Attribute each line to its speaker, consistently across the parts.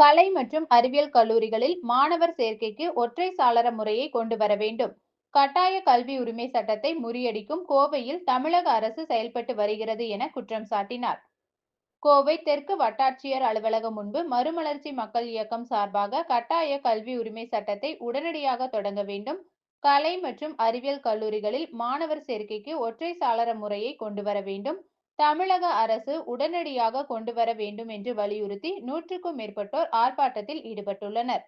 Speaker 1: கலை மற்றும் அறிவியல் கல்லூரிகளில் மாணவர் சேர்க்கைக்கு ஒற்றை சாளர முறையை கொண்டு வர வேண்டும். கட்டாய கல்வி உரிமை சட்டத்தை முறியடிக்கும் கோவையில் தமிழக அரசு செயல்பட்டு வருகிறது என குற்றம் சாட்டினார். கோவை தெற்கு வட்டாட்சியர் அலுவலகம் முன்பு மறுமலர்ச்சி மக்கள் இயக்கம் சார்பாக கட்டாய கல்வி உரிமை சட்டத்தை உடனடியாக தொடங்க வேண்டும். கலை மற்றும் அறிவியல் கல்லூரிகளில் மாணவர் சேர்க்கைக்கு ஒற்றை சாளர முறையை கொண்டு வர வேண்டும். தமிழக அரசு உடனடியாக கொண்டு வர வேண்டும் என்று வலியுறுத்தி நூற்றுக்கும் மேற்பட்டோர் ஆர்ப்பாட்டத்தில் ஈடுபட்டுள்ளனர்.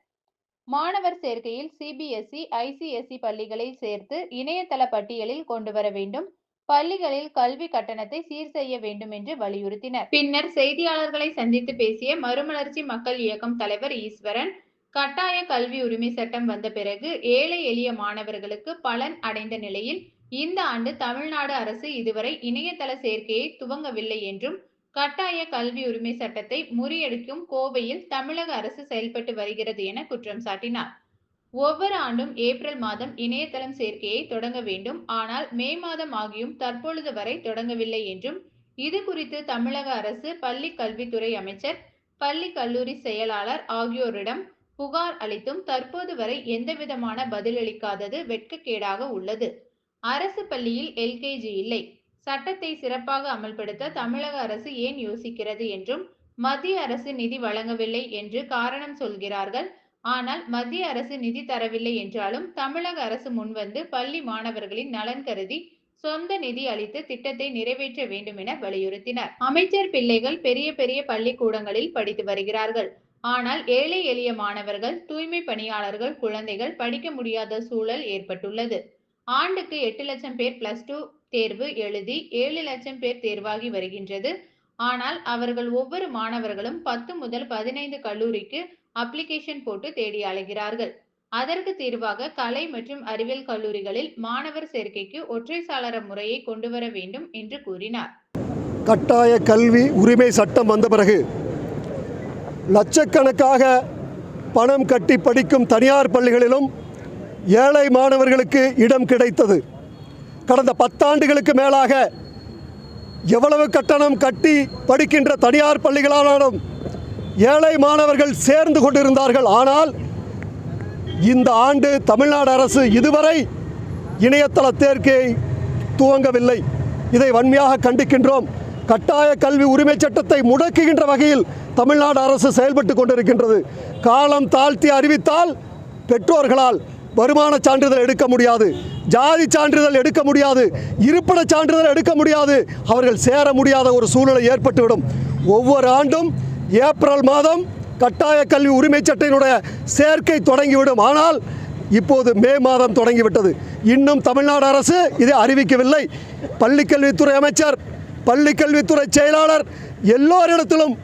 Speaker 1: மாணவர் சேர்க்கையில் சிபிஎஸ்இ ஐசிஎஸ்இ பள்ளிகளை சேர்த்து இணையதள பட்டியலில் கொண்டு வர வேண்டும். பள்ளிகளில் கல்வி கட்டணத்தை சீர் செய்ய வேண்டும் என்று வலியுறுத்தினர். பின்னர் செய்தியாளர்களை சந்தித்து பேசிய மறுமலர்ச்சி மக்கள் இயக்கம் தலைவர் ஈஸ்வரன் கட்டாய கல்வி உரிமை சட்டம் வந்த பிறகு ஏழை எளிய மாணவர்களுக்கு பலன் அடைந்த நிலையில் இந்த ஆண்டு தமிழ்நாடு அரசு இதுவரை இணையதள சேர்க்கையை துவங்கவில்லை என்றும் கட்டாய கல்வி உரிமை சட்டத்தை முறியடிக்கும் கோவையில் தமிழக அரசு செயல்பட்டு வருகிறது என குற்றம் சாட்டினார். ஒவ்வொரு ஆண்டும் ஏப்ரல் மாதம் இணையதளம் சேர்க்கையை தொடங்க வேண்டும். ஆனால் மே மாதம் ஆகியும் தற்பொழுது வரை தொடங்கவில்லை என்றும் இது குறித்து தமிழக அரசு பள்ளி கல்வித்துறை அமைச்சர் பள்ளி கல்லூரி செயலாளர் ஆகியோரிடம் புகார் அளித்தும் தற்போது வரை எந்தவிதமான பதிலளிக்காதது வெட்கக்கேடாக உள்ளது. அரசு பள்ளியில் எல்கேஜி இல்லை. சட்டத்தை சிறப்பாக அமல்படுத்த தமிழக அரசு ஏன் யோசிக்கிறது என்றும் மத்திய அரசு நிதி வழங்கவில்லை என்று காரணம் சொல்கிறார்கள். ஆனால் மத்திய அரசு நிதி தரவில்லை என்றாலும் தமிழக அரசு முன்வந்து பள்ளி மாணவர்களின் நலன் கருதி சொந்த நிதி அளித்து திட்டத்தை நிறைவேற்ற வேண்டும் என வலியுறுத்தினர். அமைச்சர் பிள்ளைகள் பெரிய பெரிய பள்ளிக்கூடங்களில் படித்து வருகிறார்கள். ஆனால் ஏழை எளிய மாணவர்கள் தூய்மை பணியாளர்கள் குழந்தைகள் படிக்க முடியாத சூழல் ஏற்பட்டுள்ளது. ஆண்டுக்கு எட்டு லட்சம் பேர் பிளஸ் டூ தேர்வு எழுதி ஏழு லட்சம் பேர் தேர்வாகி வருகின்றது. ஆனால் அவர்கள் ஒவ்வொரு மாணவர்களும் பத்து முதல் பதினைந்து கல்லூரிக்கு அப்ளிகேஷன் போட்டு தேடி அலைகிறார்கள். அதற்கு தீர்வாக கலை மற்றும் அறிவியல் கல்லூரிகளில் மாணவர் சேர்க்கைக்கு ஒற்றை சாளர முறையை கொண்டு வர வேண்டும் என்று கூறினார்.
Speaker 2: கட்டாய கல்வி உரிமை சட்டம் வந்த பிறகு லட்சக்கணக்காக பணம் கட்டி படிக்கும் தனியார் பள்ளிகளிலும் ஏழை மாணவர்களுக்கு இடம் கிடைத்தது. கடந்த பத்தாண்டுகளுக்கு மேலாக எவ்வளவு கட்டணம் கட்டி படிக்கின்ற தனியார் பள்ளிகளாலும் ஏழை மாணவர்கள் சேர்ந்து கொண்டிருந்தார்கள். ஆனால் இந்த ஆண்டு தமிழ்நாடு அரசு இதுவரை இணையதள சேர்க்கையை துவங்கவில்லை. இதை வன்மையாக கண்டிக்கின்றோம். கட்டாய கல்வி உரிமை சட்டத்தை முடக்குகின்ற வகையில் தமிழ்நாடு அரசு செயல்பட்டு கொண்டிருக்கின்றது. காலம் தாழ்த்தி அறிவித்தால் பெற்றோர்களால் வருமான சான்றிதழ் எடுக்க முடியாது. ஜாதி சான்றிதழ் எடுக்க முடியாது. இருப்பிட சான்றிதழ் எடுக்க முடியாது. அவர்கள் சேர முடியாத ஒரு சூழ்நிலை ஏற்பட்டுவிடும். ஒவ்வொரு ஆண்டும் ஏப்ரல் மாதம் கட்டாய கல்வி உரிமை சட்டையினுடைய சேர்க்கை தொடங்கிவிடும். ஆனால் இப்போது மே மாதம் தொடங்கிவிட்டது. இன்னும் தமிழ்நாடு அரசு இதை அறிவிக்கவில்லை. பள்ளிக்கல்வித்துறை அமைச்சர் பள்ளிக்கல்வித்துறை செயலாளர் எல்லோரிடத்திலும்